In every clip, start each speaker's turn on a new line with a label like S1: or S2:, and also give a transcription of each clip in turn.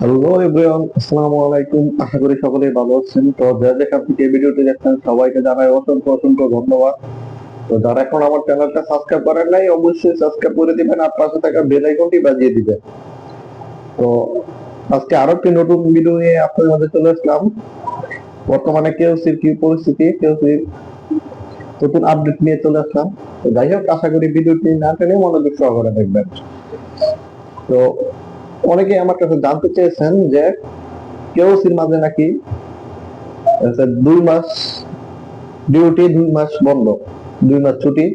S1: Hello everyone আসসালামু আলাইকুম। আশা করি সকলেই ভালো আছেন। তো যারা যেখান থেকে ভিডিওটি দেখছেন, সবাইকে জানাই অসংখ্য অসংখ্য ধন্যবাদ। তো যারা এখন আমার চ্যানেলটা সাবস্ক্রাইব করেন নাই, অবশ্যই সাবস্ক্রাইব করে দিবেন আর পাশে থাকা বেল আইকনটি বাজিয়ে দিবেন। তো আজকে আরও একটি নতুন ভিডিও নিয়ে আপনাদের মাঝে চলে আসলাম। বর্তমানে কেওসির কি পরিস্থিতি কেওসির নতুন আপডেট নিয়ে চলে আসলাম। তো যাই হোক, আশা করি ভিডিওটি না টেনে মনোযোগ সহকারে দেখবেন। তো অনেকে আমার কাছে জানতে চেয়েছেন যে কেওসির মাঝে নাকি আচ্ছা, দুই মাস ডিউটি দুই মাস বন্ধ দুই মাস ছুটি।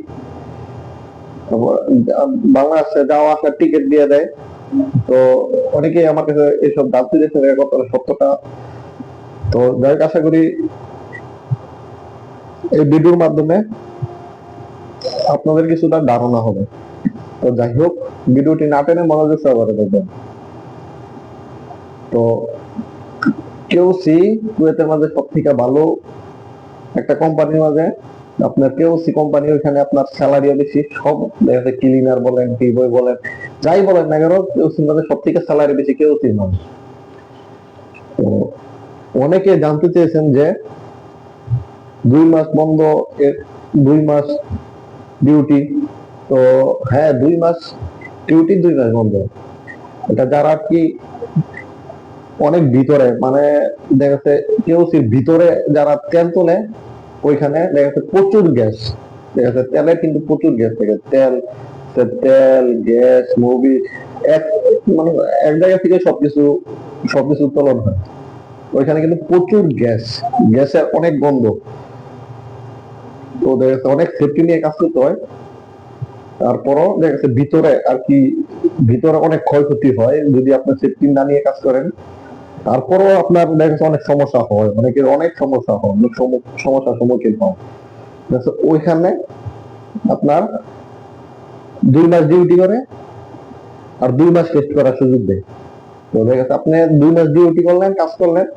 S1: বাংলাদেশে যাওয়া আসার টিকিট দিয়ে দেয়। তো অনেকে আমার কাছে এসব জানতে চেয়েছেন কতটা সত্যটা। তো যাই আশা করি এই ভিডিওর মাধ্যমে আপনাদের কিছুটা ধারণা হবে। তো যাই হোক, ভিডিওটি না টেনে মনোযোগ সহকারে দেখবেন। তো কেওসি কুয়েতের মাঝে সব থেকে ভালো একটা কোম্পানির মাঝে, আপনার কেওসি কোম্পানি ওইখানে আপনার স্যালারিও বেশি, সব দেখা যাচ্ছে ক্লিনার বলেন, কি বই বলেন, যাই বলেন না কেন কেওসির মাঝে সব থেকে স্যালারি বেশি কেওসির মাঝে। তো অনেকে জানতে চেয়েছেন যে দুই মাস বন্ধ, এর দুই মাস ডিউটি তো হ্যাঁ দুই মাস ডিউটি দুই মাস বন্ধ। এটা যারা কি অনেক ভিতরে মানে দেখা যাচ্ছে কেওসির ভিতরে যারা তেল তোলে, ওইখানে দেখা যাচ্ছে প্রচুর গ্যাস। দেখা যাচ্ছে তেলের কিন্তু প্রচুর গ্যাস থাকে। তেল তেল, গ্যাস মুভি এক মানে এক জায়গা থেকে সবকিছু সবকিছু উত্তোলন হয়। ওইখানে কিন্তু প্রচুর গ্যাস। গ্যাসের অনেক গন্ধ। তো দেখা যাচ্ছে অনেক সেফটি নিয়ে কাজ করতে হয়। তারপরও দেখা যাচ্ছে ভিতরে আর কি, ভিতরে অনেক ক্ষয়ক্ষতি হয় যদি আপনি সেফটি না নিয়ে কাজ করেন। তারপরও আপনার দেখা যাচ্ছে অনেক সমস্যা হয়, অনেকের অনেক সমস্যা হয়, অনেক সমস্যার সম্মুখীন হয়। ওইখানে আপনার দুই মাস ডিউটি করে আর দুই মাস টেস্ট করার সুযোগ দেয়। তো দেখা যাচ্ছে আপনি দুই মাস ডিউটি করলেন, কাজ করলেন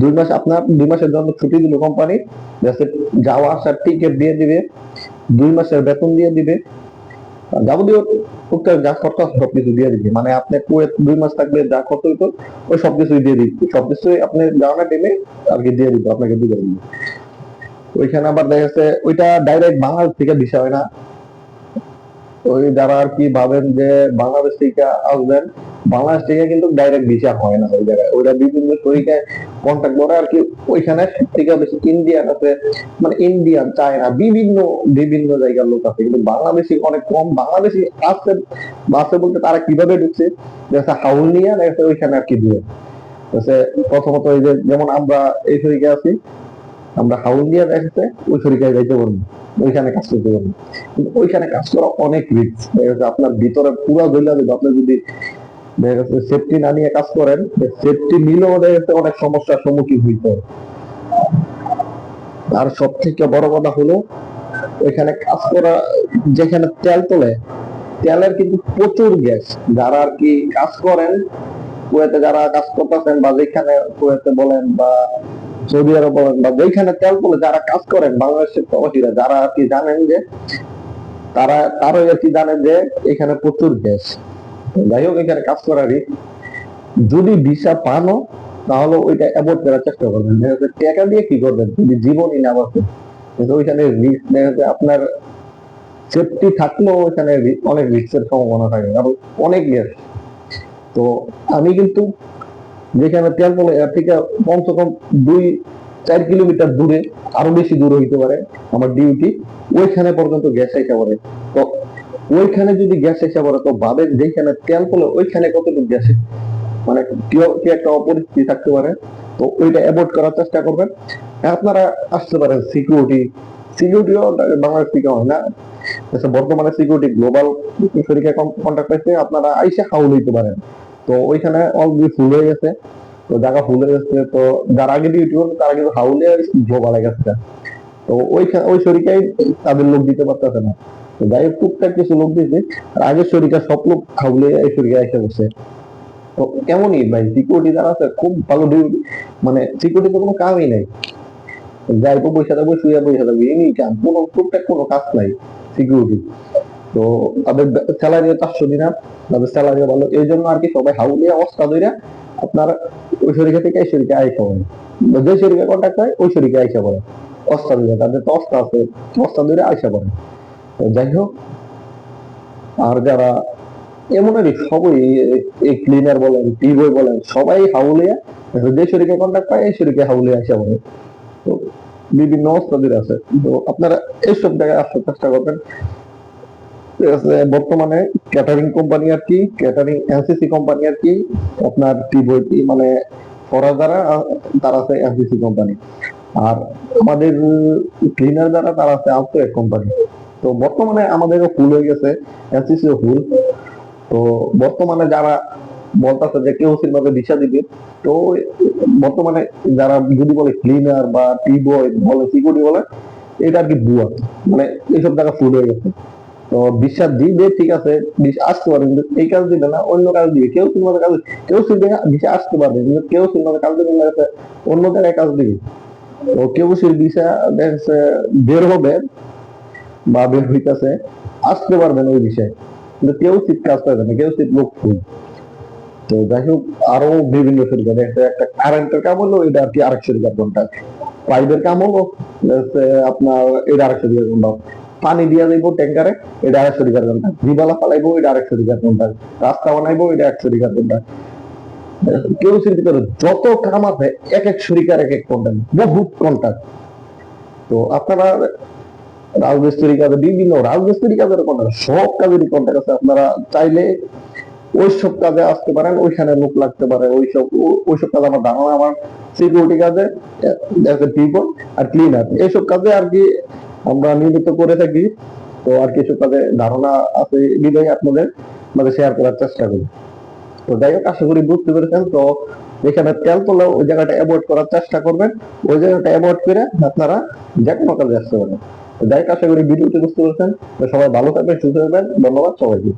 S1: দুই মাস আপনার, দুই মাসের জন্য ছুটি দিল কোম্পানি যাওয়া আসার টিকিট দিয়ে দিবে, দুই মাসের বেতন দিয়ে দিবে। যাবতীয় টুকটাক যা আছে সবকিছু দিয়ে দিবে। মানে আপনি কুয়েত দুই মাস থাকলে যা খরচ হইতো, ওই সবকিছুই দিয়ে দিবে। সবকিছুই আপনি টেনে আর কি দিয়ে আপনাকে দিবে। ওইখানে আবার দেখা যাচ্ছে, ওইটা ডাইরেক্ট বাংলাদেশ থেকে দিশা হয় না। ওই যারা আর কি ভাবেন যে বাংলাদেশ থেকে আসবেন, বাংলাদেশ থেকে কিন্তু ডাইরেক্ট ভিসা হয় না ওই জায়গায়। ওইটা বিভিন্ন তরিকায় কন্ট্যাক্ট করে আর কি, ওইখানে সব থেকে বেশি ইন্ডিয়ান আছে মানে ইন্ডিয়ান চায়না বিভিন্ন বিভিন্ন জায়গার লোক আছে। কিন্তু বাংলাদেশি অনেক কম। বাংলাদেশি আছে আছে বলতে তারা কীভাবে ঢুকছে? দেখা হাউল নিয়ে, দেখা ওইখানে আর কি দিয়ে। প্রথমত এই যে, যেমন আমরা এই শরীরে আছি, আমরা হাউল দিয়ে দেখা যাচ্ছে ওই শরীরে যাইতে পারব ওইখানে কাজ করতে পারব কিন্তু ওইখানে কাজ করা অনেক রিস্ক আপনার ভিতরে পুরা দেবে আপনি যদি সেফটি না নিয়ে কাজ করেন সেফটি নিলেও দেখা যাচ্ছে অনেক সমস্যার সম্মুখীন হইতে আর সব থেকে বড় কথা হলো ওইখানে কাজ করা, যেখানে তেল তোলে, তেলের কিন্তু প্রচুর গ্যাস। যারা আর কি কাজ করেন, কুয়েতে যারা কাজ করতেছেন বা যেখানে কুয়েতে বলেন বা সৌদি আরব বলেন বা যেখানে তেল তোলে, যারা কাজ করেন, বাংলাদেশের প্রবাসীরা, যারা আর কি জানেন যে, তারা, তারাই আর কি জানেন যে, এখানে প্রচুর গ্যাস। যাই হোক এখানে কাজ করারই। যদি ভিসা পানো, তাহলে ওইটা অ্যাভয়েড করার চেষ্টা করবেন। দেখা যাচ্ছে টাকা দিয়ে কি করবেন? যদি জীবনই না বাঁচে, কিন্তু ওইখানে রিস্ক দেখা যাচ্ছে আপনার সেফটি থাকলেও ওইখানে অনেক রিস্কের সম্ভাবনা থাকে। কারণ অনেক গ্যাস তো আমি কিন্তু যেখানে তেল বলে এর থেকে কমসে কম দুই, চার কিলোমিটার দূরে, আরও বেশি দূরে হইতে পারে আমার ডিউটি ওইখানে পর্যন্ত গ্যাস আইসা পড়ে তো ওইখানে যদি গ্যাস এসে পড়ে তো ভাবেন যেখানে তেল পড়লে ওইখানে কতটুকু গ্যাস মানে কি একটা অপরিস্থিতি থাকতে পারে। তো ওইটা অ্যাভয়েড করার চেষ্টা করবেন। আপনারা আসতে পারেন সিকিউরিটি সিকিউরিটিও বাংলাদেশ থেকে হয় না। আচ্ছা, বর্তমানে সিকিউরিটি গ্লোবাল শরীরে কন্ট্যাক্ট পাইছে আপনারা আইসা হাউল হইতে পারেন। তো ওইখানে অলরেডি ফুল হয়ে গেছে। তো জায়গা ফুল হয়ে গেছে। তো যারা আগে ডিউটি করবে তারা কিন্তু হাউলে গ্লোবালে গেছে তো ওইখানে ওই শরীরটাই তাদের লোক দিতে পারতেছে না। যাই হোক টুকটাক কিছু লোক দিয়েছে শরীরটা খাউলে এই শরীরে এসে বসে। কেমনই ভাই সিকিউরিটি যারা আছে, খুব ভালো মানে সিকিউরিটি তো কোনো কামই নাই। বসে থাকব, শুয়ে বসে থাকব এনি কাম, কোনো টুকটাক কোনো কাজ নাই সিকিউরিটি তো তাদের চারশো দিনার, তাদের ভালো। এই জন্য আর কি সবাই হাউলিয়া অবস্থা ধরে আপনার ওই থেকে এই যে শরীরে কন্ট্যাক্ট হয়, ওই আইসা বলে অস্তা দিবে তাদের তো আছে ধরে পড়ে তো যাই হোক, আর যারা এমনেরই সবই এই ক্লিনার বলেন টিবই বলেন, সবাই হাউলিয়া যে শরীরকে কন্ট্যাক্ট পায় এই শরীরকে হাউলিয়া আইসা বলে। তো বিভিন্ন অস্ত্রাদের আছে। তো আপনারা এইসব জায়গায় আসার চেষ্টা করবেন। বর্তমানে ক্যাটারিং কোম্পানি আর কি ক্যাটারিং এনসিসি কোম্পানি আর কি, আপনার টিবই মানে ফরাজ দ্বারা তারা আছে এনসিসি কোম্পানি আর আমাদের ক্লিনার দ্বারা তারা আছে আউটলেট কোম্পানি তো বর্তমানে আমাদেরও ফুল হয়ে গেছে এনসিসি ফুল। তো বর্তমানে যারা বলতেছে যে কেউ ভাবে দিশা দিবে, তো বর্তমানে যারা যদি বলে ক্লিনার বা টি বয় বলে, সিকিউরিটি বলে, এটা আর কি বুয়া মানে এইসব জায়গা ফুল হয়ে গেছে। তো বিশ্বাস দিবে, ঠিক আছে আসতে পারে, কিন্তু এই কাজ দিবে না, অন্য কাজ দিবে। কেউ সিনেমাতে কাজ কেউ সিনেমা বিশ্বাস আসতে পারবে, কিন্তু কেউ সিনেমাতে কাজ দিবে না অন্য জায়গায় কাজ দিবে। তো কেউ সে দিশা বের হবে বা বের হইতেছে, আসতে পারবে না ওই বিষয়ে। কিন্তু কেউ শীত কাজ পাবে না, কেউ শীত লোক ফুল তো যাই হোক, আরও বিভিন্ন একটা কারেন্টের কাম হলো, এটা আর কি আরেক পাইপের কাম হলো আপনার এটা আরেক পানি ট্যাঙ্কারে, এটা জিবালা ফালাইবো, এটা রাস্তা বানাইবো, এটা এক শরীর কোনটা? কেউ চিন্তা যত কাম আছে, এক এক শরিকার এক এক বহুত তো আপনারা রাজমিস্ত্রি কাজে, বিভিন্ন রাজমিস্ত্রি কাজের কন্টাক্ট সব কাজেরই কন্টাক্ট আছে। আপনারা চাইলে ওই সব কাজে আসতে পারেন, ওইখানে লোক লাগতে পারে। ওইসব ওইসব কাজ আমার ধারণা আমার সিকিউরিটি কাজে পিপল আর ক্লিনার এইসব কাজে আর কি আমরা নিয়মিত করে থাকি। তো আর কিছু কাজে ধারণা আছে বিদায় আপনাদের মানে শেয়ার করার চেষ্টা করি। তো যাই হোক, আশা করি বুঝতে পেরেছেন। তো যেখানে তেল তোলা, ওই জায়গাটা অ্যাভয়েড করার চেষ্টা করবেন। ওই জায়গাটা অ্যাভয়েড করে আপনারা যে কোনো কাজে আসতে পারেন। যাই আশা করি ভিডিওটি বুঝতে পারছেন সবাই ভালো থাকবেন সুস্থ থাকবেন ধন্যবাদ সবাইকে।